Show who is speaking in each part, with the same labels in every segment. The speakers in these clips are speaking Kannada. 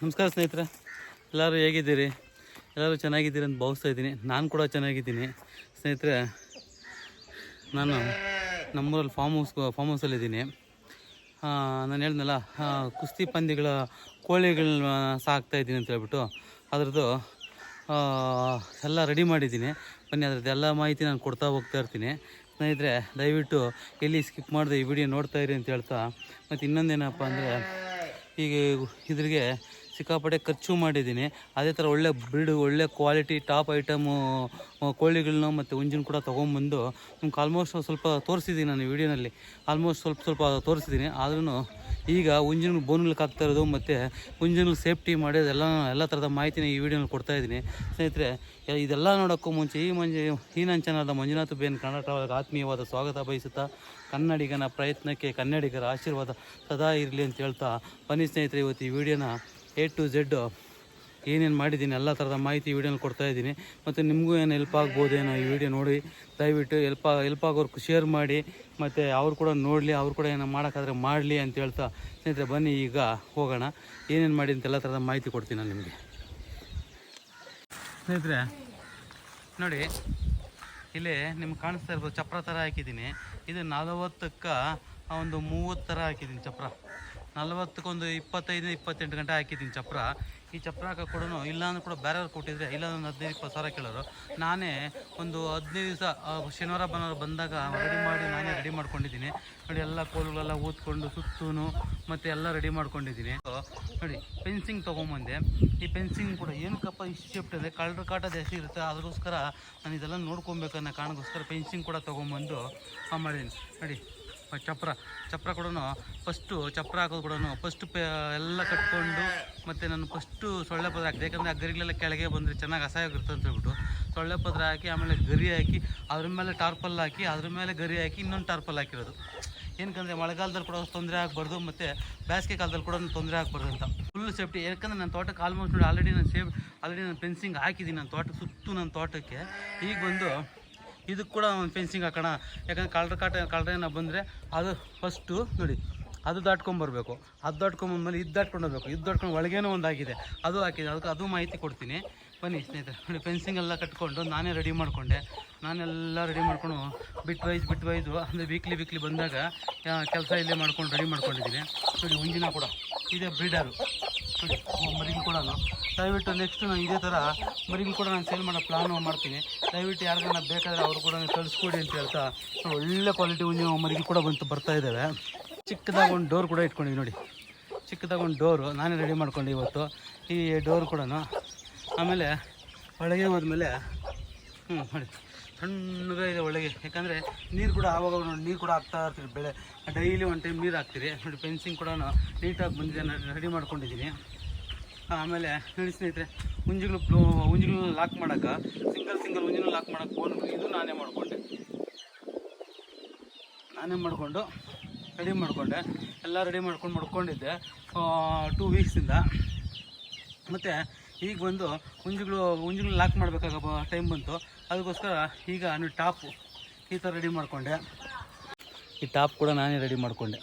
Speaker 1: ನಮಸ್ಕಾರ ಸ್ನೇಹಿತರೆ. ಎಲ್ಲರೂ ಹೇಗಿದ್ದೀರಿ? ಎಲ್ಲರೂ ಚೆನ್ನಾಗಿದ್ದೀರಿ ಅಂತ ಭಾವಿಸ್ತಾ ಇದ್ದೀನಿ. ನಾನು ಕೂಡ ಚೆನ್ನಾಗಿದ್ದೀನಿ. ಸ್ನೇಹಿತರೆ, ನಾನು ನಮ್ಮೂರಲ್ಲಿ ಫಾರ್ಮ್ ಹೌಸ್ ಫಾರ್ಮ್ ಹೌಸಲ್ಲಿದ್ದೀನಿ ನಾನು ಹೇಳ್ದಲ್ಲ ಕುಸ್ತಿ ಪಂದ್ಯಗಳ ಕೋಳಿಗಳನ್ನ ಸಾಕ್ತಾ ಇದ್ದೀನಿ ಅಂತ ಹೇಳ್ಬಿಟ್ಟು ಅದ್ರದ್ದು ಎಲ್ಲ ರೆಡಿ ಮಾಡಿದ್ದೀನಿ. ಬನ್ನಿ, ಅದರದ್ದು ಎಲ್ಲ ಮಾಹಿತಿ ನಾನು ಕೊಡ್ತಾ ಹೋಗ್ತಾ ಇರ್ತೀನಿ. ಸ್ನೇಹಿತರೆ, ದಯವಿಟ್ಟು ಎಲ್ಲಿ ಸ್ಕಿಪ್ ಮಾಡಿದೆ ಈ ವಿಡಿಯೋ ನೋಡ್ತಾ ಇರಿ ಅಂತ ಹೇಳ್ತಾ. ಮತ್ತು ಇನ್ನೊಂದೇನಪ್ಪ ಅಂದರೆ, ಈಗ ಇದ್ರಿಗೆ ಸಿಕ್ಕಾಪಟ್ಟೆ ಖರ್ಚು ಮಾಡಿದ್ದೀನಿ. ಅದೇ ಥರ ಒಳ್ಳೆ ಬ್ರಿಡ್ ಒಳ್ಳೆ ಕ್ವಾಲಿಟಿ ಟಾಪ್ ಐಟಮು ಕೋಳಿಗಳನ್ನ ಮತ್ತು ಹುಂಜಿನ ಕೂಡ ತೊಗೊಂಬಂದು ನಿಮ್ಗೆ ಆಲ್ಮೋಸ್ಟ್ ಸ್ವಲ್ಪ ತೋರಿಸಿದ್ದೀನಿ ನಾನು ವಿಡಿಯೋನಲ್ಲಿ. ಆಲ್ಮೋಸ್ಟ್ ಸ್ವಲ್ಪ ಸ್ವಲ್ಪ ತೋರಿಸಿದ್ದೀನಿ. ಆದ್ರೂ ಈಗ ಉಂಜಿನ ಬೋನ್ಗಳಿಗೆ ಹಾಕ್ತಾ ಇರೋದು ಮತ್ತು ಹುಂಜಿನ ಸೇಫ್ಟಿ ಮಾಡೋದು ಎಲ್ಲ ಎಲ್ಲ ಥರದ ಮಾಹಿತಿನ ಈ ವಿಡಿಯೋನಲ್ಲಿ ಕೊಡ್ತಾ ಇದ್ದೀನಿ. ಸ್ನೇಹಿತರೆ, ಇದೆಲ್ಲ ನೋಡೋಕ್ಕೂ ಮುಂಚೆ ಈ ಮಂಜು, ಈ ನನ್ನ ಚಾನಲ್ದ ಮಂಜುನಾಥ್ ಬೇನ್ ಕನ್ನಡ ಟ್ರಾವೆಲ್ಗೆ ಆತ್ಮೀಯವಾದ ಸ್ವಾಗತ ಬಯಸುತ್ತಾ ಕನ್ನಡಿಗನ ಪ್ರಯತ್ನಕ್ಕೆ ಕನ್ನಡಿಗರ ಆಶೀರ್ವಾದ ಸದಾ ಇರಲಿ ಅಂತ ಹೇಳ್ತಾ ಬನ್ನಿ ಸ್ನೇಹಿತರೆ, ಇವತ್ತು ಈ ವಿಡಿಯೋನ ಎ ಟು ಝೆಡ್ ಏನೇನು ಮಾಡಿದ್ದೀನಿ, ಎಲ್ಲ ಥರದ ಮಾಹಿತಿ ವೀಡಿಯೋನ ಕೊಡ್ತಾ ಇದ್ದೀನಿ. ಮತ್ತು ನಿಮಗೂ ಏನು ಹೆಲ್ಪ್ ಆಗ್ಬೋದೇನೋ ಈ ವಿಡಿಯೋ ನೋಡಿ, ದಯವಿಟ್ಟು ಹೆಲ್ಪ್ ಎಲ್ಪ್ ಆಗೋರ್ಗೆ ಶೇರ್ ಮಾಡಿ, ಮತ್ತು ಅವ್ರು ಕೂಡ ನೋಡಲಿ, ಅವ್ರು ಕೂಡ ಏನೋ ಮಾಡೋಕ್ಕಾದ್ರೆ ಮಾಡಲಿ ಅಂತ ಹೇಳ್ತಾ ಸ್ನೇಹಿತರೆ, ಬನ್ನಿ ಈಗ ಹೋಗೋಣ. ಏನೇನು ಮಾಡಿ ಅಂತ ಎಲ್ಲ ಥರದ ಮಾಹಿತಿ ಕೊಡ್ತೀನಿ ನಾನು ನಿಮಗೆ. ಸ್ನೇಹಿತರೆ, ನೋಡಿ, ಇಲ್ಲಿ ನಿಮ್ಗೆ ಕಾಣಿಸ್ತಾ ಇರ್ಬೋದು, ಚಪ್ರ ಥರ ಹಾಕಿದ್ದೀನಿ. ಇದು ನಲವತ್ತಕ್ಕೆ ಒಂದು ಮೂವತ್ತು ಥರ ಹಾಕಿದ್ದೀನಿ ಚಪ್ರ. ನಲವತ್ತಕ್ಕೊಂದು ಇಪ್ಪತ್ತೈದು ಇಪ್ಪತ್ತೆಂಟು ಗಂಟೆ ಹಾಕಿದ್ದೀನಿ ಚಪ್ರ. ಈ ಚಪ್ರ ಹಾಕೋ ಕೂಡ ಇಲ್ಲಾಂದ್ರೆ ಕೂಡ ಬೇರೆಯವ್ರು ಕೊಟ್ಟಿದ್ರೆ ಇಲ್ಲ ಒಂದು ಹದಿನೈದು, ಇಪ್ಪತ್ತು ಸಾವಿರ ಕೇಳೋರು. ನಾನೇ ಒಂದು ಹದಿನೈದು ದಿವಸ ಶನಿವಾರ, ಭಾನುವಾರ ಬಂದಾಗ ರೆಡಿ ಮಾಡಿ ನಾನೇ ರೆಡಿ ಮಾಡ್ಕೊಂಡಿದ್ದೀನಿ. ನೋಡಿ ಎಲ್ಲ ಕೋಲುಗಳೆಲ್ಲ ಊದ್ಕೊಂಡು ಸುತ್ತೂ ಮತ್ತು ಎಲ್ಲ ರೆಡಿ ಮಾಡ್ಕೊಂಡಿದ್ದೀನಿ. ನೋಡಿ ಪೆನ್ಸಿಂಗ್ ತೊಗೊಂಬಂದೆ. ಈ ಪೆನ್ಸಿಂಗ್ ಕೂಡ ಏನಕ್ಕಪ್ಪ ಇಷ್ಟು ಶಿಫ್ಟ್ ಇದೆ? ಕಳ್ಳರ ಕಾಟ ಜಾಸ್ತಿ ಇರುತ್ತೆ. ಅದಕ್ಕೋಸ್ಕರ ನಾನು ಇದೆಲ್ಲ ನೋಡ್ಕೊಬೇಕನ್ನೋ ಕಾರಣಕ್ಕೋಸ್ಕರ ಪೆನ್ಸಿಂಗ್ ಕೂಡ ತೊಗೊಂಬಂದು ಮಾಡಿದ್ದೀನಿ. ನೋಡಿ ಚಪ್ರ ಚಪ್ರ ಕೂಡ ಫಸ್ಟು ಚಪ್ರ ಹಾಕೋದು ಕೂಡ ಫಸ್ಟ್ ಪೇ, ಎಲ್ಲ ಕಟ್ಕೊಂಡು ಮತ್ತು ನಾನು ಫಸ್ಟು ಸೊಳ್ಳೆ ಪದ್ರ ಹಾಕಿದೆ. ಯಾಕಂದರೆ ಆ ಗರಿಗಳೆಲ್ಲ ಕೆಳಗೆ ಬಂದರೆ ಚೆನ್ನಾಗಿ ಅಸಹ್ಯವಾಗಿರುತ್ತೆ ಅಂತ ಹೇಳ್ಬಿಟ್ಟು ಸೊಳ್ಳೆ ಪದ್ರ ಹಾಕಿ, ಆಮೇಲೆ ಗರಿ ಹಾಕಿ, ಅದ್ರ ಮೇಲೆ ಟಾರ್ಪಲ್ ಹಾಕಿ, ಅದ್ರ ಮೇಲೆ ಗರಿ ಹಾಕಿ ಇನ್ನೊಂದು ಟಾರ್ಪಲ್ ಹಾಕಿರೋದು. ಏನಕ್ಕಂದರೆ ಮಳೆಗಾಲದಲ್ಲಿ ಕೂಡ ತೊಂದರೆ ಆಗಬಾರ್ದು ಮತ್ತು ಬೇಸಿಗೆ ಕಾಲದಲ್ಲಿ ಕೂಡ ತೊಂದರೆ ಆಗಬಾರ್ದು ಅಂತ. ಫುಲ್ ಸೇಫ್ಟಿ ಯಾಕಂದರೆ ನನ್ನ ತೋಟಕ್ಕೆ ಆಲ್ಮೋಸ್ಟ್ ನೋಡಿ ಆಲ್ರೆಡಿ ನಾನು ಸೇಫ್ ಆಲ್ರೆಡಿ ನಾನು ಫೆನ್ಸಿಂಗ್ ಹಾಕಿದ್ದೀನಿ ನನ್ನ ತೋಟ ಸುತ್ತು ನನ್ನ ತೋಟಕ್ಕೆ. ಈಗ ಬಂದು ಇದಕ್ಕೆ ಕೂಡ ಒಂದು ಫೆನ್ಸಿಂಗ್ ಹಾಕೋಣ. ಯಾಕಂದ್ರೆ ಕಳ್ಳರ ಕಾಟ ಕಳ್ರೇನ ಬಂದರೆ ಅದು ಫಸ್ಟು ನೋಡಿ, ಅದು ದಾಟ್ಕೊಂಬರ್ಬೇಕು ಅದು ದಾಟ್ಕೊಂಬಂದ್ಮೇಲೆ ಇದು ದಾಟ್ಕೊಂಡು ಹೋಗ್ಬೇಕು. ಇದು ದಾಟ್ಕೊಂಡು ಒಳಗೇನೋ ಒಂದು ಆಗಿದೆ. ಅದು ಹಾಕಿದೆ. ಅದಕ್ಕೆ ಅದು ಮಾಹಿತಿ ಕೊಡ್ತೀನಿ. ಬನ್ನಿ ಸ್ನೇಹಿತರೆ, ನೋಡಿ ಫೆನ್ಸಿಂಗ್ ಎಲ್ಲ ಕಟ್ಕೊಂಡು ನಾನೇ ರೆಡಿ ಮಾಡಿಕೊಂಡೆ. ನಾನೆಲ್ಲ ರೆಡಿ ಮಾಡ್ಕೊಂಡು ಬಿಟ್ ವೈಸ್ ಬಿಟ್ ವೈಸು ಅಂದರೆ ವೀಕ್ಲಿ ವೀಕ್ಲಿ ಬಂದಾಗ ಕೆಲಸ ಇಲ್ಲೇ ಮಾಡ್ಕೊಂಡು ರೆಡಿ ಮಾಡ್ಕೊಂಡಿದ್ದೀನಿ. ನೋಡಿ ಹುಂಜಿನ ಕೂಡ. ಇದೆ ಬ್ರೀಡರು ಮರಿಗಳು ಕೂಡ ದಯವಿಟ್ಟು ನೆಕ್ಸ್ಟ್ ನಾನು ಇದೇ ಥರ ಮರಿಗಳು ಕೂಡ ನಾನು ಸೇಲ್ ಮಾಡೋ ಪ್ಲಾನ್ ಮಾಡ್ತೀನಿ. ದಯವಿಟ್ಟು ಯಾರಿಗಾನ ಬೇಕಾದರೆ ಅವರು ಕೂಡ ಕಳಿಸ್ಕೊಡಿ ಅಂತ ಹೇಳ್ತಾ ಒಳ್ಳೆ ಕ್ವಾಲಿಟಿ ನೀವು ಮರಿಗೂ ಕೂಡ ಬಂತು ಬರ್ತಾ ಇದ್ದಾವೆ ಚಿಕ್ಕದಾಗಿ ಒಂದು ಡೋರ್ ಕೂಡ ಇಟ್ಕೊಂಡಿದ್ವಿ ನೋಡಿ. ಚಿಕ್ಕದಾಗಿ ಒಂದು ಡೋರು ನಾನೇ ರೆಡಿ ಮಾಡ್ಕೊಂಡು ಇವತ್ತು. ಈ ಡೋರ್ ಕೂಡ ಆಮೇಲೆ ಒಳಗೆ ಹೋದ್ಮೇಲೆ ಹ್ಞೂ ನೋಡಿ ಸಣ್ಣಗೆ ಇದೆ ಒಳಗೆ. ಯಾಕಂದರೆ ನೀರು ಕೂಡ ಆವಾಗ ನೋಡಿ, ನೀರು ಕೂಡ ಹಾಕ್ತಾ ಇರ್ತೀರಿ ಬೆಳೆ. ಡೈಲಿ ಒಂದು ಟೈಮ್ ನೀರು ಹಾಕ್ತೀರಿ. ನೋಡಿ ಫೆನ್ಸಿಂಗ್ ಕೂಡ ನೀಟಾಗಿ ಬಂದಿದೆ ರೆಡಿ ಮಾಡ್ಕೊಂಡಿದ್ದೀನಿ. ಆಮೇಲೆ ನೋಡಿ ಸ್ನೇಹಿತರೆ ಹುಂಜಿಗಳು ಉಂಜಿಗಳು ಲಾಕ್ ಮಾಡೋಕೆ ಸಿಂಗಲ್ ಸಿಂಗಲ್ ಹುಂಜಿನ ಲಾಕ್ ಮಾಡೋಕೆ ಫೋನ್ ಇದು ನಾನೇ ಮಾಡಿಕೊಂಡೆ. ನಾನೇ ಮಾಡಿಕೊಂಡು ರೆಡಿ ಮಾಡಿಕೊಂಡೆ. ಎಲ್ಲ ರೆಡಿ ಮಾಡ್ಕೊಂಡು, ಮಾಡ್ಕೊಂಡಿದ್ದೆ ಟೂ ವೀಕ್ಸಿಂದ ಮತ್ತು ಈಗ ಬಂದು ಹುಂಜುಗಳು ಹುಂಜುಗಳು ಲಾಕ್ ಮಾಡಬೇಕಾಗ ಟೈಮ್ ಬಂತು. ಅದಕ್ಕೋಸ್ಕರ ಈಗ ನಾನು ಟಾಪು ಈ ಥರ ರೆಡಿ ಮಾಡಿಕೊಂಡೆ. ಈ ಟಾಪ್ ಕೂಡ ನಾನೇ ರೆಡಿ ಮಾಡಿಕೊಂಡೆ.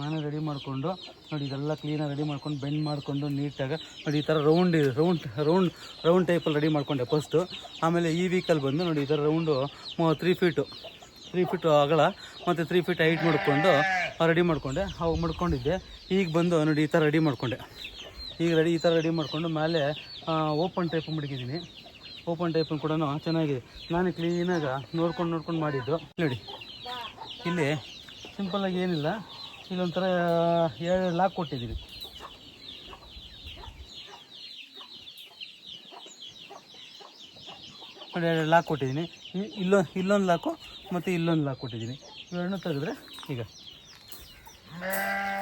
Speaker 1: ನಾನೇ ರೆಡಿ ಮಾಡಿಕೊಂಡು, ನೋಡಿ ಇದೆಲ್ಲ ಕ್ಲೀನಾಗಿ ರೆಡಿ ಮಾಡ್ಕೊಂಡು ಬೆಂಡ್ ಮಾಡಿಕೊಂಡು ನೀಟಾಗಿ ನೋಡಿ ಈ ಥರ ರೌಂಡ್ ರೌಂಡ್ ರೌಂಡ್ ರೌಂಡ್ ಟೈಪಲ್ಲಿ ರೆಡಿ ಮಾಡಿಕೊಂಡೆ ಫಸ್ಟು ಆಮೇಲೆ ಈ ವೀಕಲ್ಲಿ ಬಂದು ನೋಡಿ ಈ ಥರ round three feet three feet ಅಗಲ ಮತ್ತು ತ್ರೀ ಫೀಟ್ ಹೈಟ್ ಮಾಡಿಕೊಂಡು ರೆಡಿ ಮಾಡಿಕೊಂಡೆ. ಅವಾಗ ಮಾಡ್ಕೊಂಡಿದ್ದೆ. ಈಗ ಬಂದು ನೋಡಿ ಈ ಥರ ರೆಡಿ ಮಾಡಿಕೊಂಡೆ. ಈಗ ರೆಡಿ ಈ ಥರ ರೆಡಿ ಮಾಡಿಕೊಂಡು ಮೇಲೆ ಓಪನ್ ಟೈಪ್ ಮಡಗಿದ್ದೀನಿ. ಓಪನ್ ಟೈಪನ್ನು ಕೂಡ ಚೆನ್ನಾಗಿದೆ. ನಾನು ಕ್ಲೀನಾಗಿ ನೋಡ್ಕೊಂಡು ನೋಡ್ಕೊಂಡು ಮಾಡಿದ್ದು. ನೋಡಿ, ಇಲ್ಲಿ ಸಿಂಪಲ್ಲಾಗಿ ಏನಿಲ್ಲ. ಇಲ್ಲೊಂಥರ ಎರಡು ಲಾಕ್ ಕೊಟ್ಟಿದ್ದೀನಿ. ನೋಡಿ, ಎರಡು ಲಾಕ್ ಕೊಟ್ಟಿದ್ದೀನಿ. ಇಲ್ಲೊ, ಇಲ್ಲೊಂದು ಇಲ್ಲೊಂದು ಲಾಕು ಮತ್ತು ಇಲ್ಲೊಂದು ಲಾಕ್ ಕೊಟ್ಟಿದ್ದೀನಿ. ಇವೆರಡನ್ನೂ ತೆಗೆದ್ರೆ ಈಗ.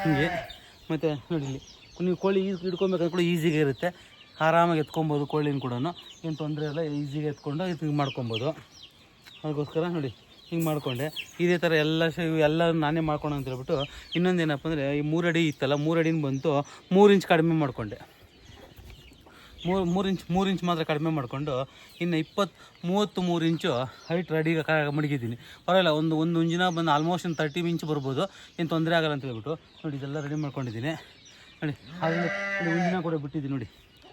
Speaker 1: ಹೀಗೆ. ಮತ್ತು ನೋಡಿ ಇಲ್ಲಿ. ನೀವು ಕೋಳಿ ಈಸ್ ಹಿಡ್ಕೊಬೇಕಂದ್ರೆ ಕೂಡ ಈಸಿಗೆ ಇರುತ್ತೆ. ಆರಾಮಾಗಿ ಎತ್ಕೊಬೋದು ಕೋಳಿನ ಕೂಡ ಏನು ತೊಂದರೆ ಇಲ್ಲ, ಈಸಿಗೆ ಎತ್ಕೊಂಡು ಇದು ಮಾಡ್ಕೊಬೋದು. ಅದಕ್ಕೋಸ್ಕರ ನೋಡಿ, ಹಿಂಗೆ ಮಾಡಿಕೊಂಡೆ. ಇದೇ ಥರ ಎಲ್ಲ ಶ ಎಲ್ಲ ನಾನೇ ಮಾಡ್ಕೊಂಡು ಅಂತ ಹೇಳ್ಬಿಟ್ಟು ಇನ್ನೊಂದು ಏನಪ್ಪ ಅಂದರೆ, ಈ ಮೂರು ಅಡಿ ಇತ್ತಲ್ಲ ಮೂರು ಅಡಿನ ಬಂತು, ಮೂರು ಇಂಚ್ ಕಡಿಮೆ ಮಾಡಿಕೊಂಡೆ. ಮೂರು ಮೂರು ಇಂಚ್ ಮೂರು ಇಂಚ್ ಮಾತ್ರ ಕಡಿಮೆ ಮಾಡಿಕೊಂಡು ಇನ್ನು ಇಪ್ಪತ್ತು, ಮೂವತ್ತು ಮೂರು ಇಂಚು ಹೈಟ್ ರೆಡಿ ಮಡಗಿದ್ದೀನಿ. ಪರವಾಗಿಲ್ಲ, ಒಂದು ಒಂದು ಇಂಜಿನ ಬಂದು ಆಲ್ಮೋಸ್ಟ್ ಒಂದು ತರ್ಟಿ ಇಂಚ್ ಬರ್ಬೋದು. ಏನು ತೊಂದರೆ ಆಗಲ್ಲ ಅಂತ ಹೇಳ್ಬಿಟ್ಟು ನೋಡಿ, ಇದೆಲ್ಲ ರೆಡಿ ಮಾಡ್ಕೊಂಡಿದ್ದೀನಿ. ನೋಡಿ ಅದರಿಂದ ಹುಂಜಿನ ಕೂಡ ಬಿಟ್ಟಿದ್ದೀನಿ ನೋಡಿ.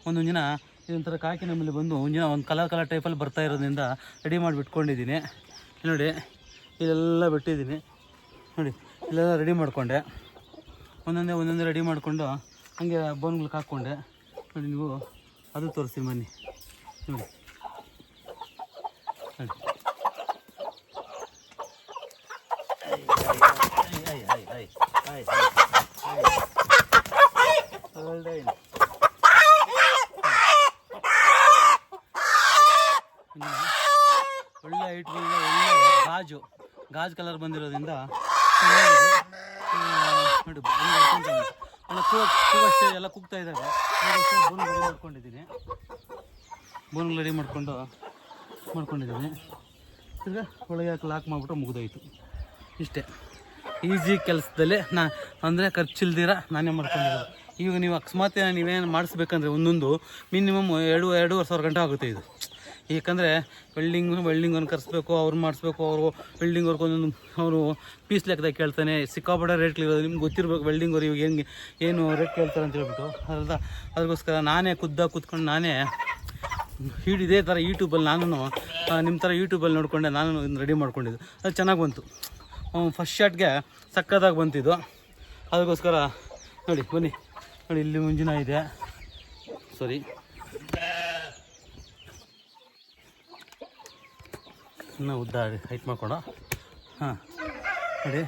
Speaker 1: ಒಂದು ದಿನ ಇದೊಂಥರ ಕಾಕಿ ನಮ್ಮಲ್ಲಿ ಬಂದು ಒಂದಿನ ಒಂದು ಕಲರ್ ಕಲರ್ ಟೈಪಲ್ಲಿ ಬರ್ತಾ ಇರೋದ್ರಿಂದ ರೆಡಿ ಮಾಡಿ ಬಿಟ್ಕೊಂಡಿದ್ದೀನಿ. ನೋಡಿ ಇಲ್ಲೆಲ್ಲ ಬಿಟ್ಟಿದ್ದೀನಿ. ನೋಡಿ ಇಲ್ಲೆಲ್ಲ ರೆಡಿ ಮಾಡಿಕೊಂಡೆ. ಒಂದೊಂದೇ ಒಂದೊಂದೇ ರೆಡಿ ಮಾಡಿಕೊಂಡು ಹಂಗೆ ಬೋನ್ಗಳಿಗೆ ಹಾಕ್ಕೊಂಡೆ ನೋಡಿ ನೀವು ಅದು ತೋರಿಸ್ತೀನಿ ಬನ್ನಿ. ನೋಡಿ. ಐ, ಒಳ್ಳೆ ಐಟ್ಗಳಿಂದ ಒಳ್ಳೆ ಗಾಜು ಗಾಜು ಕಲರ್ ಬಂದಿರೋದ್ರಿಂದ. ಎಲ್ಲ ಕುಗ್ತಾ ಇದ್ದಾವೆ. ಬೋನ್ ರೆಡಿ ಮಾಡ್ಕೊಂಡಿದ್ದೀನಿ. ಬೋನ್ ರೆಡಿ ಮಾಡಿಕೊಂಡು, ಮಾಡ್ಕೊಂಡಿದ್ದೀನಿ. ಈಗ ಒಳಗೆ ಲಾಕ್ ಮಾಡಿಬಿಟ್ಟು ಮುಗಿದೋಯ್ತು. ಇಷ್ಟೇ. ಈಸಿ ಕೆಲಸದಲ್ಲಿ ನಾ ಅಂದರೆ ಖರ್ಚಿಲ್ದಿರ ನಾನೇ ಮಾಡ್ಕೊಂಡಿರೋದು. ಈಗ ನೀವು ಅಕಸ್ಮಾತ್ ನೀವೇನು ಮಾಡಿಸ್ಬೇಕಂದ್ರೆ ಒಂದೊಂದು ಮಿನಿಮಮ್ ಎರಡು, ಎರಡೂವರೆ ಸಾವಿರ ಗಂಟೆ ಆಗುತ್ತೆ ಇದು. ಏಕೆಂದರೆ ವೆಲ್ಡಿಂಗ್ ವೆಲ್ಡಿಂಗನ್ನು ಕರೆಸ್ಬೇಕು, ಅವ್ರು ಮಾಡಿಸ್ಬೇಕು, ಅವರು ವೆಲ್ಡಿಂಗ್ ಅವ್ರಿಗೆ ಒಂದೊಂದು ಅವರು ಪೀಸ್ ಲೆಕ್ಕದಾಗ ಕೇಳ್ತಾನೆ. ಸಿಕ್ಕಾಪಟ್ಟೆ ರೇಟ್ ಇರೋದು. ನಿಮ್ಗೆ ಗೊತ್ತಿರ್ಬೇಕು ವೆಲ್ಡಿಂಗ್ ಅವ್ರು ಇವಾಗ ಹೆಂಗೆ, ಏನು ರೇಟ್ ಕೇಳ್ತಾರೆ ಅಂತ ಹೇಳ್ಬಿಟ್ಟು. ಅದರಿಂದ ಅದಕ್ಕೋಸ್ಕರ ನಾನೇ ಖುದ್ದಾಗ ಕೂತ್ಕೊಂಡು ನಾನೇ ಹೀಡ್ ಇದೇ ಥರ ಯೂಟ್ಯೂಬಲ್ಲಿ ನಾನು ನಿಮ್ಮ ಥರ ಯೂಟ್ಯೂಬಲ್ಲಿ ನೋಡಿಕೊಂಡೆ ನಾನು ರೆಡಿ ಮಾಡ್ಕೊಂಡಿದ್ದು. ಅದು ಚೆನ್ನಾಗಿ ಬಂತು. ಫಸ್ಟ್ ಶಾಟ್ಗೆ ಸಕ್ಕತ್ತಾಗಿ ಬಂತಿದ್ದು. ಅದಕ್ಕೋಸ್ಕರ ನೋಡಿ, ಬನ್ನಿ. ನೋಡಿ ಇಲ್ಲಿ ಮುಂಜಿನ ಇದೆ. ಸಾರಿ ಇನ್ನೂ ಉದ್ದ ಹೈಟ್ ಮಾಡ್ಕೊಡ. ಹಾಂ. ನೋಡಿ,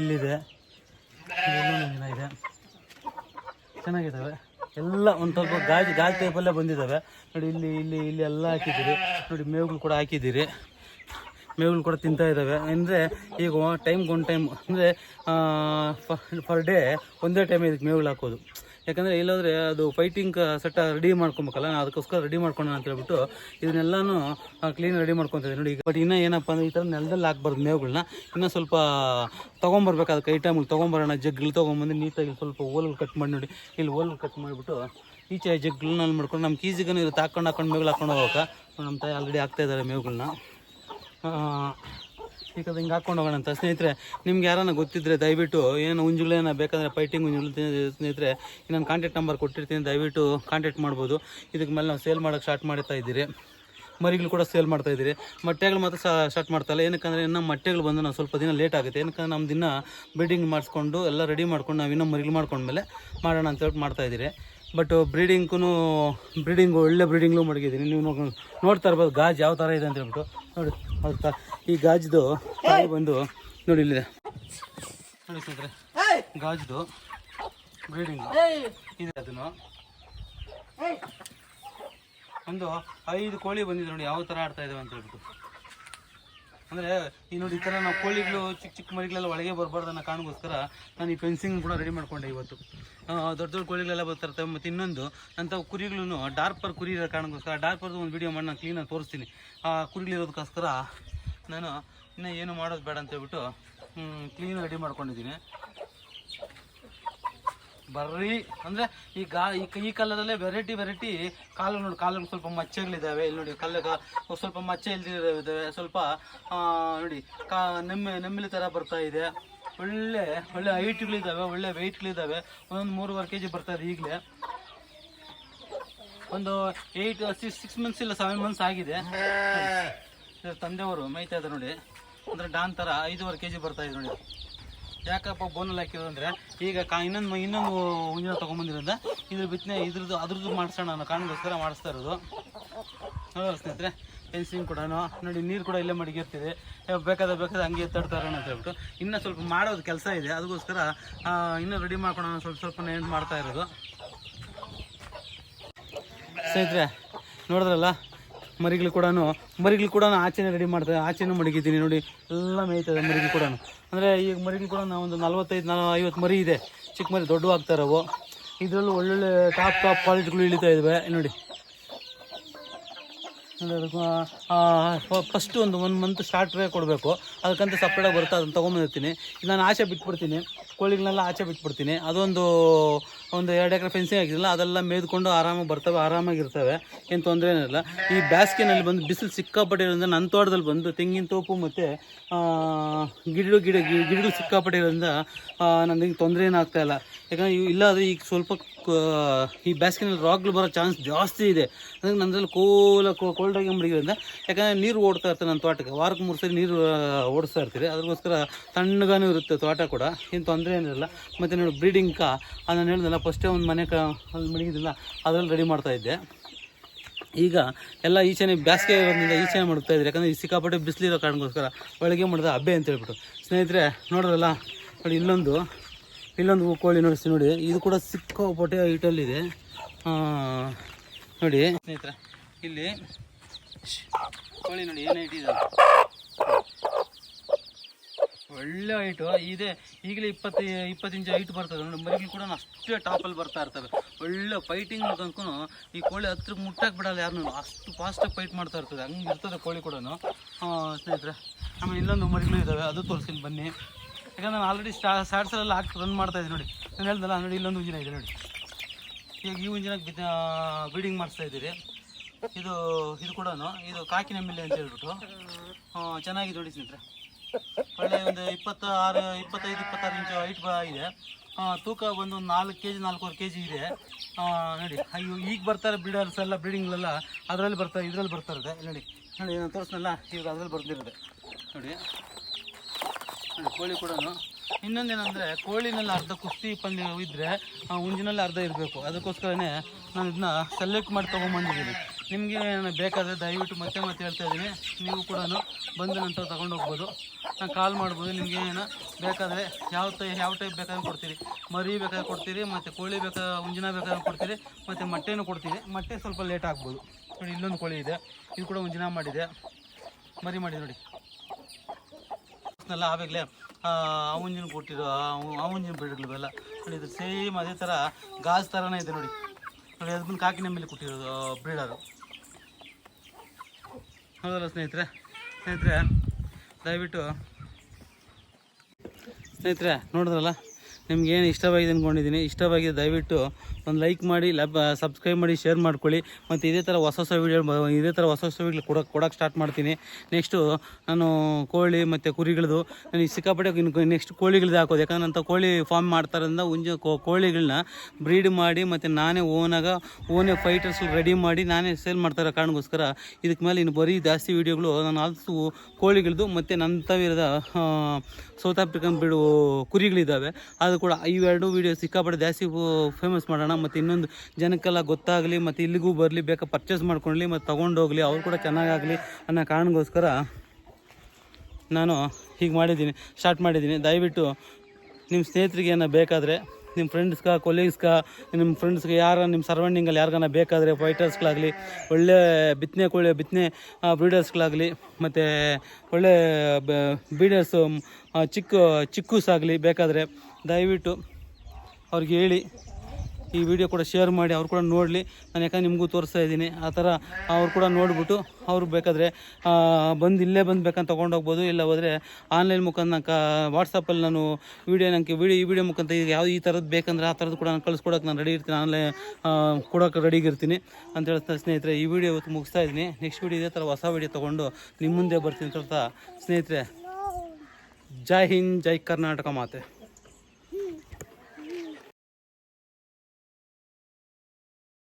Speaker 1: ಇಲ್ಲಿದೆ. ಮುಂಜಿನ ಇದೆ. ಚೆನ್ನಾಗಿದ್ದಾವೆ. ಎಲ್ಲ ಒಂದು ಸ್ವಲ್ಪ ಗಾಜು ಗಾಜು ಟೈಪಲ್ಲೇ ಬಂದಿದ್ದಾವೆ. ನೋಡಿ, ಇಲ್ಲಿ ಇಲ್ಲಿ ಇಲ್ಲಿ ಎಲ್ಲ ಹಾಕಿದ್ದೀರಿ. ನೋಡಿ, ಮೇವುಗಳು ಕೂಡ ಹಾಕಿದ್ದೀರಿ. ಮೇವುಗಳು ಕೂಡ ತಿಂತಾ ಇದ್ದಾವೆ. ಅಂದರೆ, ಈಗ ಟೈಮ್ಗೆ ಒಂದು ಟೈಮ್ ಅಂದರೆ ಪರ್ ಡೇ ಒಂದೇ ಟೈಮ್ ಇದಕ್ಕೆ ಮೇವುಗಳು ಹಾಕೋದು. ಯಾಕಂದರೆ ಇಲ್ಲಾಂದರೆ ಅದು ಫೈಟಿಂಗ್ ಸೆಟ್ ರೆಡಿ ಮಾಡ್ಕೊಬೇಕಲ್ಲ ನಾನು ಅದಕ್ಕೋಸ್ಕರ ರೆಡಿ ಮಾಡ್ಕೊಳ್ಳೋಣ ಅಂತ ಹೇಳ್ಬಿಟ್ಟು ಇದನ್ನೆಲ್ಲನೂ ಕ್ಲೀನ್ ರೆಡಿ ಮಾಡ್ಕೊತಿದ್ದೆ ನೋಡಿ, ಈಗ ಬಟ್ ಇನ್ನೂ ಏನಪ್ಪ ಅಂದರೆ ಈ ಥರ ನೆಲದಲ್ಲಿ ಹಾಕ್ಬಾರ್ದು ಮೇವುಗಳನ್ನ ಇನ್ನೂ ಸ್ವಲ್ಪ ತೊಗೊಂಬರ್ಬೇಕು, ಅದಕ್ಕೆ ಐಟಮ್ಗಳು ತೊಗೊಂಬರೋಣ ಜಗ್ಗಳು ತೊಗೊಂಬಂದು ನೀಟಾಗಿ ಸ್ವಲ್ಪ ಓಲ್ಗಳು ಕಟ್ ಮಾಡಿ ನೋಡಿ. ಇಲ್ಲಿ ಓಲ್ ಕಟ್ ಮಾಡಿಬಿಟ್ಟು ಈಚೆ ಜಗ್ಗಳನ್ನ ಅಲ್ಲಿ ಮಾಡ್ಕೊಂಡು ನಮ್ಮ ಕೀಸಿಗೂ ಇರುತ್ತೆ. ಹಾಕೊಂಡು ಹಾಕೊಂಡು ಮೇವುಗಳು ಹಾಕೊಂಡು ಹೋಗೋಕೆ ನಮ್ಮ ತಾಯಿ ಆಲ್ರೆಡಿ ಹಾಕ್ತಾ ಇದ್ದಾರೆ ಮೇವುಗಳನ್ನ ಅದು ಹಿಂಗೆ ಹಾಕೊಂಡು ಹೋಗೋಣ ಅಂತ. ಸ್ನೇಹಿತರೆ, ನಿಮ್ಗೆ ಯಾರನ್ನ ಗೊತ್ತಿದ್ರೆ ದಯವಿಟ್ಟು ಏನು ಹುಂಜುಗಳೇನ ಬೇಕಾದರೆ ಫೈಟಿಂಗ್ ಹುಂಜುಗಳು ತಿ- ಸ್ನೇಹಿತರೆ ನಾನು ಕಾಂಟ್ಯಾಕ್ಟ್ ನಂಬರ್ ಕೊಟ್ಟಿರ್ತೀನಿ, ದಯವಿಟ್ಟು ಕಾಂಟ್ಯಾಕ್ಟ್ ಮಾಡ್ಬೋದು. ಇದಕ್ಕೆ ಮೇಲೆ ನಾವು ಸೇಲ್ ಮಾಡೋಕ್ಕೆ ಸ್ಟಾರ್ಟ್ ಮಾಡ್ತಾ ಇದ್ದೀರಿ. ಮರಿಗಳು ಕೂಡ ಸೇಲ್ ಮಾಡ್ತಾ ಇದ್ದೀರಿ. ಮೊಟ್ಟೆಗಳು ಮಾತ್ರ ಸ್ಟಾರ್ಟ್ ಮಾಡ್ತಾ ಇಲ್ಲ. ಏನಕ್ಕಂದರೆ ಇನ್ನೂ ಮೊಟ್ಟೆಗಳು ಬಂದು ನಾವು ಸ್ವಲ್ಪ ದಿನ ಲೇಟ್ ಆಗುತ್ತೆ. ಏನಕ್ಕಂದ್ರೆ ನಮ್ಮ ದಿನ ಬ್ರೀಡಿಂಗ್ ಮಾಡಿಸ್ಕೊಂಡು ಎಲ್ಲ ರೆಡಿ ಮಾಡ್ಕೊಂಡು ನಾವು ಇನ್ನೂ ಮರಿಗಳು ಮಾಡ್ಕೊಂಡ್ಮೇಲೆ ಮಾಡೋಣ ಅಂತ ಹೇಳ್ಬಿಟ್ಟು ಮಾಡ್ತಾ ಇದ್ದೀರಿ. ಬಟ್ ಬ್ರೀಡಿಂಗ್ಗೂ ಬ್ರೀಡಿಂಗು ಒಳ್ಳೆ ಬ್ರೀಡಿಂಗ್ಲು ಮಡಗಿದ್ದೀನಿ. ನೀವು ನೋಡ್- ನೋಡ್ತಾ ಇರ್ಬೋದು ಗಾಜ್ ಯಾವ ಥರ ಇದೆ ಅಂತ ಹೇಳ್ಬಿಟ್ಟು. ನೋಡಿ. ಅದು ತ ಈ ಗಾಜ್ದು ತಾಯಿ ಬಂದು ನೋಡಿ ಇಲ್ಲಿದೆ. ನೋಡಿ ಸ್ನೇಹಿತರೆ, ಗಾಜ್ದು ಬ್ರೀಡಿಂಗ್ ಇದೆ ಅದನ್ನು. ಒಂದು ಐದು ಕೋಳಿ ಬಂದಿದೆ ನೋಡಿ, ಯಾವ ಥರ ಆಡ್ತಾ ಇದ್ದಾವೆ ಅಂತ ಹೇಳ್ಬಿಟ್ಟು. ಅಂದರೆ, ಈ ನೋಡಿ ಈ ಥರ ನಾವು ಕೋಳಿಗಳು ಚಿಕ್ಕ ಚಿಕ್ಕ ಮರಿಗಳೆಲ್ಲ ಒಳಗೆ ಬರಬಾರ್ದು ಅನ್ನೋ ಕಾರಣಕ್ಕೋಸ್ಕರ ನಾನು ಈ ಫೆನ್ಸಿಂಗ್ ಕೂಡ ರೆಡಿ ಮಾಡ್ಕೊಂಡೆ ಇವತ್ತು. ದೊಡ್ಡ ದೊಡ್ಡ ಕೋಳಿಗಳೆಲ್ಲ ಬರ್ತಿರ್ತವೆ ಮತ್ತು ಇನ್ನೊಂದು ಅಂಥವು ಕುರಿಗಳನ್ನು ಡಾರ್ಪರ್ ಕುರಿ ಇರೋ ಕಾರಣಕ್ಕೋಸ್ಕರ ಡಾರ್ಪರ್ದು ಒಂದು ವಿಡಿಯೋ ಮಾಡಿ ನಾನು ಕ್ಲೀನಾಗಿ ತೋರಿಸ್ತೀನಿ. ಆ ಕುರಿಗಳಿರೋದಕ್ಕೋಸ್ಕರ ನಾನು ಇನ್ನೂ ಏನು ಮಾಡೋದು ಬೇಡ ಅಂತ ಹೇಳ್ಬಿಟ್ಟು ಕ್ಲೀನ್ ರೆಡಿ ಮಾಡ್ಕೊಂಡಿದ್ದೀನಿ. ಬರ್ರಿ. ಅಂದರೆ ಈ ಗಾ ಈ ಕ- ಈ ಕಲ್ಲರಲ್ಲೇ ವೆರೈಟಿ ವೆರೈಟಿ ಕಾಲು ನೋಡಿ ಕಾಲು ಸ್ವಲ್ಪ ಮಚ್ಚೆಗಳಿದ್ದಾವೆ. ಇಲ್ಲಿ ನೋಡಿ ಕಲ್ಲು ಸ್ವಲ್ಪ ಮಚ್ಚೆ ಇಲ್ದಿದ್ದಾವೆ ಸ್ವಲ್ಪ ನೋಡಿ ಕಾ ನೆಮ್ಮೆ ನೆಮ್ಮಲಿ ಥರ ಬರ್ತಾ ಇದೆ. ಒಳ್ಳೆ ಒಳ್ಳೆ ಹೈಟ್ಗಳಿದ್ದಾವೆ ಒಳ್ಳೆ ವೆಯ್ಟ್ಗಳಿದ್ದಾವೆ ಒಂದೊಂದು ಮೂರುವರೆ ಕೆ ಜಿ ಬರ್ತಾ ಇದೆ ಈಗಲೇ. ಒಂದು ಏಯ್ಟ್ ಸಿಕ್ಸ್ ಸಿಕ್ಸ್ ಮಂತ್ಸ್ ಇಲ್ಲ ಸೆವೆನ್ ಮಂತ್ಸ್ ಆಗಿದೆ. ತಂದೆಯವರು ಮೇಯ್ತಾ ಇದ್ದಾರೆ ನೋಡಿ. ಅಂದರೆ ಡಾನ್ ಥರ ಐದೂವರೆ ಕೆ ಜಿ ಬರ್ತಾ ಇದೆ ನೋಡಿ. ಯಾಕಪ್ಪ ಬೋನಲ್ಲಿ ಹಾಕಿರೋದು ಅಂದರೆ, ಈಗ ಕಾ, ಇನ್ನೊಂದು ಇನ್ನೊಂದು ಹುಂಜಿನ ತೊಗೊಂಬಂದಿರೋದ್ರೆ ಇದ್ರ ಬಿತ್ತನೆ ಇದ್ರದ್ದು ಅದ್ರದ್ದು ಮಾಡಿಸೋಣ ಅನ್ನೋ ಕಾರಣಕ್ಕೋಸ್ಕರ ಮಾಡಿಸ್ತಾ ಇರೋದು. ನೋಡೋಣ ಸ್ನೇಹಿತರೆ ಫೆನ್ಸಿಂಗ್ ಕೂಡ ನೋಡಿ ನೀರು ಕೂಡ ಇಲ್ಲೇ ಮಡಗಿರ್ತಿದೆ. ಬೇಕಾದ ಬೇಕಾದ ಹಂಗೆ ಎತ್ತಾಡ್ತಾರೆ ಅಂತ ಹೇಳ್ಬಿಟ್ಟು, ಇನ್ನೂ ಸ್ವಲ್ಪ ಮಾಡೋದು ಕೆಲಸ ಇದೆ. ಅದಕ್ಕೋಸ್ಕರ ಇನ್ನೂ ರೆಡಿ ಮಾಡ್ಕೊಳೋಣ ಸ್ವಲ್ಪ ಸ್ವಲ್ಪ ಏನು ಮಾಡ್ತಾ ಇರೋದು. ಸ್ನೇಹಿತರೆ, ನೋಡಿದ್ರಲ್ಲ ಮರಿಗಳು ಕೂಡ ಮರಿಗಳು ಕೂಡ ಆಚೆನೇ ರೆಡಿ ಮಾಡ್ತಾರೆ ಆಚೆನೂ ಮಡಗಿದ್ದೀನಿ ನೋಡಿ, ಎಲ್ಲ ಮೇಯ್ತದೆ ಮರಿಗಳು ಕೂಡ ಅಂದರೆ ಈಗ ಮರಿಗಳು ಕೂಡ ನಾವು ಒಂದು ನಲ್ವತ್ತೈದು ನಲ್ ಐವತ್ತು ಮರಿ ಇದೆ. ಚಿಕ್ಕ ಮರಿ ದೊಡ್ಡವು ಆಗ್ತಾರವು ಇದರಲ್ಲೂ ಒಳ್ಳೊಳ್ಳೆ ಟಾಪ್ ಟಾಪ್ ಕ್ವಾಲಿಟಿಗಳು ಇಳಿತಾ ಇದ್ದಾವೆ ನೋಡಿ. ಫಸ್ಟ್ ಒಂದು ಒನ್ ಮಂತ್ ಸ್ಟಾರ್ಟ್ರೇ ಕೊಡಬೇಕು. ಅದಕ್ಕಂತ ಸಪ್ರೇಟಾಗಿ ಬರುತ್ತೆ ಅದನ್ನು ತೊಗೊಂಬಂದಿರ್ತೀನಿ. ನಾನು ಆಚೆ ಬಿಟ್ಬಿಡ್ತೀನಿ. ಕೋಳಿಗಳನ್ನೆಲ್ಲ ಆಚೆ ಬಿಟ್ಬಿಡ್ತೀನಿ. ಅದೊಂದು ಒಂದು ಎರಡು ಎಕರೆ ಫೆನ್ಸಿಂಗ್ ಹಾಕಿದಿಲ್ಲ ಅದೆಲ್ಲ ಮೇದ್ಕೊಂಡು ಆರಾಮಾಗಿ ಬರ್ತವೆ ಆರಾಮಾಗಿರ್ತವೆ ಏನು ತೊಂದರೆ ಏನಿಲ್ಲ. ಈ ಬ್ಯಾಸ್ಕಿನಲ್ಲಿ ಬಂದು ಬಿಸಿಲು ಸಿಕ್ಕಾಪಟ್ಟೆ ಇರೋದ್ರಿಂದ ನನ್ನ ತೋಟದಲ್ಲಿ ಬಂದು ತೆಂಗಿನ ತೋಪು ಮತ್ತು ಗಿಡ ಗಿಡ ಗಿಡಗಳು ಸಿಕ್ಕಾಪಟ್ಟೆ ಇರೋದ್ರಿಂದ ನನಗೆ ತೊಂದರೆ ಏನೂ ಆಗ್ತಾಯಿಲ್ಲ ಇಲ್ಲ. ಯಾಕಂದರೆ ಇಲ್ಲಾದರೆ ಈಗ ಸ್ವಲ್ಪ ಈ ಬ್ಯಾಸ್ಕಿನಲ್ಲಿ ರಾಗ್ಗಳು ಬರೋ ಚಾನ್ಸ್ ಜಾಸ್ತಿ ಇದೆ. ಅದಕ್ಕೆ ನನ್ನಲ್ಲಿ ಕೋಲ ಕೋಲ್ಡ್ ಆಗಿ ಮಡಗಿರೋದ್ರಿಂದ ಯಾಕಂದರೆ ನೀರು ಓಡ್ತಾ ಇರ್ತದೆ ನನ್ನ ತೋಟಕ್ಕೆ. ವಾರಕ್ಕೆ ಮೂರು ಸರಿ ನೀರು ಓಡಿಸ್ತಾ ಇರ್ತೀರಿ. ಅದಕ್ಕೋಸ್ಕರ ತಣ್ಣಗಾನು ಇರುತ್ತೆ ತೋಟ ಕೂಡ. ಏನು ತೊಂದರೆ ಏನಿರಲ್ಲ ಮತ್ತು ನೋಡಿ ಬ್ರೀಡಿಂಗ್ ಕಾ, ಅದನ್ನು ನಾನು ಹೇಳಿದ್ನಲ್ಲ ಫಸ್ಟೇ ಒಂದು ಮನೆ ಕ ಅಲ್ಲಿ ಮಡಗಿದ್ದಿಲ್ಲ, ಅದರಲ್ಲಿ ರೆಡಿ ಮಾಡ್ತಾ ಇದ್ದೆ. ಈಗ ಎಲ್ಲ ಈಚೆನೆ ಬೇಸಿಗೆ ಇರೋದ್ರಿಂದ ಈಚೆನೆ ಮಾಡ್ತಾ ಇದ್ದಾರೆ. ಯಾಕಂದರೆ ಈ ಸಿಕ್ಕಾಪಟ್ಟೆ ಬಿಸಿಲಿರೋ ಕಾರಣಕ್ಕೋಸ್ಕರ ಒಳಗೆ ಮಾಡಿದ ಹಬ್ಬೆ ಅಂತ ಹೇಳ್ಬಿಟ್ಟು. ಸ್ನೇಹಿತರೆ ನೋಡೋದಲ್ಲ ನೋಡಿ ಇಲ್ಲೊಂದು ಇಲ್ಲೊಂದು ಕೋಳಿ ನೋಡಿಸಿ ನೋಡಿ. ಇದು ಕೂಡ ಸಿಕ್ಕಾಪಟ್ಟೆ ಹೈಟಲ್ಲಿದೆ. ನೋಡಿ, ಸ್ನೇಹಿತರೆ, ಇಲ್ಲಿ ಕೋಳಿ ನೋಡಿ, ಏನು ಇದೆ ಒಳ್ಳೆ ಹೈಟು ಇದೆ, ಈಗಲೇ ಇಪ್ಪತ್ತು ಇಪ್ಪತ್ತು ಇಂಚು ಹೈಟ್ ಬರ್ತದೆ. ನೋಡಿ ಮರಿಗಳು ಕೂಡ ಅಷ್ಟೇ ಟಾಪಲ್ಲಿ ಬರ್ತಾ ಇರ್ತವೆ. ಒಳ್ಳೆ ಫೈಟಿಂಗ್ ಅನ್ಕೊಂಡು ಈ ಕೋಳಿ ಹತ್ರಕ್ಕೆ ಮುಟ್ಟಕ್ಕೆ ಬಿಡಲ್ಲ ಯಾರನ್ನೂ ಅಷ್ಟು ಫಾಸ್ಟಾಗಿ ಫೈಟ್ ಮಾಡ್ತಾ ಇರ್ತದೆ. ಹಂಗೆ ಇರ್ತದೆ ಕೋಳಿ ಕೂಡ ಸ್ನೇಹಿತರೆ, ಆಮೇಲೆ ಇಲ್ಲೊಂದು ಮರಿಗಳು ಇದ್ದಾವೆ ಅದು ತೋರಿಸ್ತೀನಿ ಬನ್ನಿ. ಯಾಕಂದ್ರೆ ನಾನು ಆಲ್ರೆಡಿ ಸ್ಟಾ ಸ್ಯಾಡ್ಸಲ್ಲೆಲ್ಲ ಹಾಕಿ ರನ್ ಮಾಡ್ತಾ ಇದ್ದೀನಿ ನೋಡಿ. ನಾನು ಹೇಳ್ದಲ್ಲ, ನೋಡಿ, ಇಲ್ಲೊಂದು ಉಂಜಿನ ಇದೆ ನೋಡಿ. ಈಗ ಈ ಉಂಜಿನ ಬಿದ್ದ ಬೀಡಿಂಗ್ ಮಾಡಿಸ್ತಾ ಇದ್ದೀರಿ. ಇದು ಇದು ಕೂಡ ಇದು ಕಾಕಿನ ಮಿಲ್ಲೆ ಅಂತ ಹೇಳ್ಬಿಟ್ಟು. ಚೆನ್ನಾಗಿದೆ ನೋಡಿ ಸ್ನೇಹಿತರೆ. ಒಳ್ಳೆ ಒಂದು ಆರು ಇಪ್ಪತ್ತೈದು, ಇಪ್ಪತ್ತಾರು ಇಂಚು ಹೈಟ್ ಇದೆ. ತೂಕ ಒಂದು ನಾಲ್ಕು ಕೆ ಜಿ ನಾಲ್ಕೂವರೆ ಕೆ ಜಿ ಇದೆ ನೋಡಿ, ಅಯ್ಯೋ, ಈಗ ಬರ್ತಾರೆ ಬ್ರೀಡರ್ಸ್ ಎಲ್ಲ ಬ್ರೀಡಿಂಗ್ಲೆಲ್ಲ ಅದರಲ್ಲಿ ಬರ್ತಾರೆ ಇದರಲ್ಲಿ ಬರ್ತಾ ಇರುತ್ತೆ ನೋಡಿ ನೋಡಿ ನಾನು ತೋರಿಸ್ನಲ್ಲ? ಈಗ ಅದರಲ್ಲಿ ಬರ್ತಿರುತ್ತೆ ನೋಡಿ ನೋಡಿ, ಕೋಳಿ ಕೂಡ ಇನ್ನೊಂದೇನಂದರೆ, ಕೋಳಿನಲ್ಲಿ ಅರ್ಧ ಕುಸ್ತಿ ಪಂದ್ಯ ಇದ್ದರೆ ಹುಂಜಿನಲ್ಲಿ ಅರ್ಧ ಇರಬೇಕು. ಅದಕ್ಕೋಸ್ಕರನೇ ನಾನು ಇದನ್ನ ಸೆಲೆಕ್ಟ್ ಮಾಡಿ ತೊಗೊಂಬಂದಿದ್ದೀನಿ. ನಿಮಗೆ ಬೇಕಾದರೆ ದಯವಿಟ್ಟು ಮತ್ತೆ ಮತ್ತೆ ಹೇಳ್ತಾ ಇದ್ದೀನಿ. ನೀವು ಕೂಡ ಬಂದು ನಂತರ ತಗೊಂಡು ಹೋಗ್ಬೋದು. ನಾನು ಕಾಲ್ ಮಾಡ್ಬೋದು, ನಿಮಗೆ ಏನೋ ಬೇಕಾದರೆ ಯಾವ ಟೈ ಯಾವ ಟೈಪ್ ಬೇಕಾದ್ರೂ ಕೊಡ್ತೀರಿ. ಮರಿ ಬೇಕಾದ್ರೆ ಕೊಡ್ತೀರಿ, ಮತ್ತು ಕೋಳಿ ಬೇಕಾ, ಉಂಜಿನ ಬೇಕಾದ್ರೆ ಕೊಡ್ತೀರಿ, ಮತ್ತು ಮೊಟ್ಟೆನೂ ಕೊಡ್ತೀರಿ. ಮೊಟ್ಟೆ ಸ್ವಲ್ಪ ಲೇಟ್ ಆಗ್ಬೋದು. ನೋಡಿ, ಇಲ್ಲೊಂದು ಕೋಳಿ ಇದೆ. ಇದು ಕೂಡ ಉಂಜಿನ ಮಾಡಿದೆ. ಮರಿ ಮಾಡಿದೆ ನೋಡಿ. ಆವಾಗಲೇ ಅವಂಜಿನ ಕೊಟ್ಟಿರೋ ಅವಂಜಿನ ಬ್ರೀಡ್ಗಳಿವೆಲ್ಲ ನೋಡಿ ಇದು ಸೇಮ್ ಅದೇ ಥರ ಗಾಜ್ ಥರನೇ ಇದೆ ನೋಡಿ. ನೋಡಿ ಅದು ಬಂದು ಕಾಕಿನ ಮೇಲೆ ಕೊಟ್ಟಿರೋದು ಬ್ರೀಡರು ಹೌದಲ್ಲ ಸ್ನೇಹಿತರೆ? ಸ್ನೇಹಿತರೆ ದಯವಿಟ್ಟು ಸ್ನೇಹಿತರೆ ನೋಡಿದ್ರಲ್ಲ? ನಿಮ್ಗೇನು ಇಷ್ಟವಾಗಿದೆ ಅಂದ್ಕೊಂಡಿದ್ದೀನಿ. ಇಷ್ಟವಾಗಿದೆ ದಯವಿಟ್ಟು ಒಂದು ಲೈಕ್ ಮಾಡಿ ಲಬ್ ಸಬ್ಸ್ಕ್ರೈಬ್ ಮಾಡಿ ಶೇರ್ ಮಾಡ್ಕೊಳ್ಳಿ. ಮತ್ತು ಇದೇ ಥರ ಹೊಸ ಹೊಸ ವೀಡಿಯೋ ಇದೇ ಥರ ಹೊಸ ಹೊಸ ವೀಡಿಯೋ ಕೊಡೋಕೆ ಕೊಡೋಕೆ ಸ್ಟಾರ್ಟ್ ಮಾಡ್ತೀನಿ. ನೆಕ್ಸ್ಟು ನಾನು ಕೋಳಿ ಮತ್ತು ಕುರಿಗಳದು ನಾನು ಸಿಕ್ಕಾಪಟ್ಟೆ ಇನ್ನು ನೆಕ್ಸ್ಟ್ ಕೋಳಿಗಳದ್ದು ಹಾಕೋದು. ಯಾಕಂದ್ರೆ ಅಂತ ಕೋಳಿ ಫಾರ್ಮ್ ಮಾಡ್ತಾರಂದ, ಉಂಜ ಕೋಳಿಗಳನ್ನ ಬ್ರೀಡ್ ಮಾಡಿ, ಮತ್ತು ನಾನೇ ಓನಾಗ ಓನೇ ಫೈಟರ್ಸ್ ರೆಡಿ ಮಾಡಿ, ನಾನೇ ಸೇಲ್ ಮಾಡ್ತಾರೆ ಕಾರಣಕ್ಕೋಸ್ಕರ ಇದಕ್ಕೆ ಮೇಲೆ ಇನ್ನು ಬರೀ ಜಾಸ್ತಿ ವೀಡಿಯೋಗಳು ನಾನು ಆಲ್ಸು ಕೋಳಿಗಳದ್ದು ಮತ್ತು ನನ್ನ ತವಿರದ ಸೌತ್ ಆಫ್ರಿಕನ್ ಬಿಡು ಕುರಿಗಳಿದ್ದಾವೆ ಅದು ಕೂಡ ಇವೆರಡು ವೀಡಿಯೋ ಸಿಕ್ಕಾಪಟ್ಟೆ ಜಾಸ್ತಿ ಫೇಮಸ್ ಮಾಡೋಣ ಮತ್ತು ಇನ್ನೊಂದು ಜನಕ್ಕೆಲ್ಲ ಗೊತ್ತಾಗಲಿ, ಮತ್ತು ಇಲ್ಲಿಗೂ ಬರಲಿ, ಬೇಕಾ ಪರ್ಚೇಸ್ ಮಾಡ್ಕೊಳ್ಳಿ ಮತ್ತು ತೊಗೊಂಡೋಗಲಿ ಅವ್ರು ಕೂಡ ಚೆನ್ನಾಗಾಗಲಿ ಅನ್ನೋ ಕಾರಣಕ್ಕೋಸ್ಕರ ನಾನು ಹೀಗೆ ಮಾಡಿದ್ದೀನಿ ಸ್ಟಾರ್ಟ್ ಮಾಡಿದ್ದೀನಿ. ದಯವಿಟ್ಟು ನಿಮ್ಮ ಸ್ನೇಹಿತರಿಗೆ ಏನೋ ಬೇಕಾದರೆ ನಿಮ್ಮ ಫ್ರೆಂಡ್ಸ್ಗ ಕೊಲೀಗ್ಸ್ಗ ನಿಮ್ಮ ಫ್ರೆಂಡ್ಸ್ಗೆ ಯಾರ ನಿಮ್ಮ ಸರೌಂಡಿಂಗಲ್ಲಿ ಯಾರಿಗಾನ ಬೇಕಾದರೆ ಫೈಟರ್ಸ್ಗಳಾಗಲಿ ಒಳ್ಳೆ ಬಿತ್ತನೆ ಕೊಳೆ ಬಿತ್ತನೆ ಬ್ರೀಡರ್ಸ್ಗಳಾಗಲಿ ಮತ್ತು ಒಳ್ಳೆ ಬ್ರೀಡರ್ಸು ಚಿಕ್ಕ ಚಿಕ್ಕೂಸ್ ಆಗಲಿ ಬೇಕಾದರೆ, ದಯವಿಟ್ಟು ಅವ್ರಿಗೆ ಹೇಳಿ ಈ ವಿಡಿಯೋ ಕೂಡ ಶೇರ್ ಮಾಡಿ, ಅವ್ರು ಕೂಡ ನೋಡಲಿ. ನಾನು ಯಾಕಂದ್ರೆ ನಿಮಗೂ ತೋರಿಸ್ತಾ ಇದ್ದೀನಿ. ಆ ಥರ ಅವ್ರು ಕೂಡ ನೋಡಿಬಿಟ್ಟು ಅವ್ರು ಬೇಕಾದರೆ ಬಂದು ಇಲ್ಲೇ ಬಂದು ಬೇಕಂತ ತೊಗೊಂಡೋಗ್ಬೋದು ಇಲ್ಲ ಹೋದರೆ ಆನ್ಲೈನ್ ಮುಖಾಂತರ ಕಾ ವಾಟ್ಸಪ್ಪಲ್ಲಿ ನಾನು ವೀಡಿಯೋ ನನಗೆ ವಿಡಿಯೋ ಈ ವಿಡಿಯೋ ಮುಖಾಂತರ ಈಗ ಯಾವ ಈ ಥರದ್ದು ಬೇಕಂದ್ರೆ ಆ ಥರದ್ದು ಕೂಡ ನಾನು ಕಳಿಸ್ಕೊಡೋಕೆ ನಾನು ರೆಡಿ ಇರ್ತೀನಿ. ಆನ್ಲೈನ್ ಕೊಡೋಕೆ ರೆಡಿಗಿರ್ತೀನಿ ಅಂತ ಹೇಳ್ತಾ ಸ್ನೇಹಿತರೆ, ಈ ವಿಡಿಯೋ ಇವತ್ತು ಮುಗಿಸ್ತಾ ಇದ್ದೀನಿ. ನೆಕ್ಸ್ಟ್ ವಿಡಿಯೋ ಇದೇ ಥರ ಹೊಸ ವಿಡಿಯೋ ತೊಗೊಂಡು ನಿಮ್ಮ ಮುಂದೆ ಬರ್ತೀನಿ ಅಂತ ಹೇಳ್ತಾ ಸ್ನೇಹಿತರೆ. ಜೈ ಹಿಂದ್, ಜೈ ಕರ್ನಾಟಕ ಮಾತೆ.